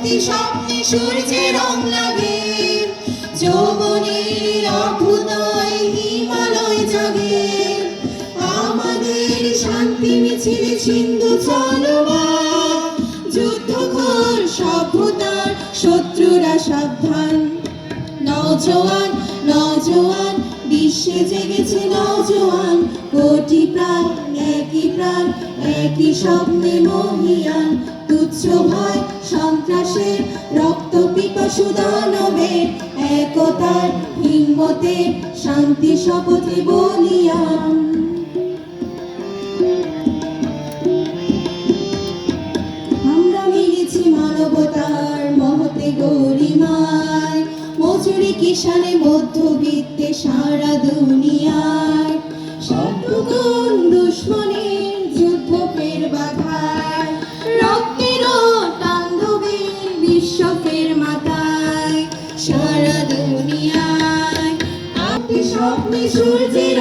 প্রতি স্বপ্নে সূর্যে রং লাগে। যৌবনের অভ্যুদয় হিমালয় জাগে। আমাদের শান্তি সিন্ধু সভ্যতার শত্রুরা সাবধান। নজওয়ান নজওয়ান বিশ্বে জেগেছে নজওয়ান কোটি প্রাণ, একই প্রাণ, একই স্বপ্নে পিপাসু দানবের একতার হিম্মতে শান্তি শপথে বলিয়ান আমরা মিলেছি মানবতার মহতে গরিমায়, মজুরি কিষানে মধ্যবিত্তে সারা দুনিয়ায়। শত্রুগুণ দুশ্মনের যুদ্ধ ফের বাধায়। সারা দুনিয়ায়। আপনি স্বপ্নে সূর্যের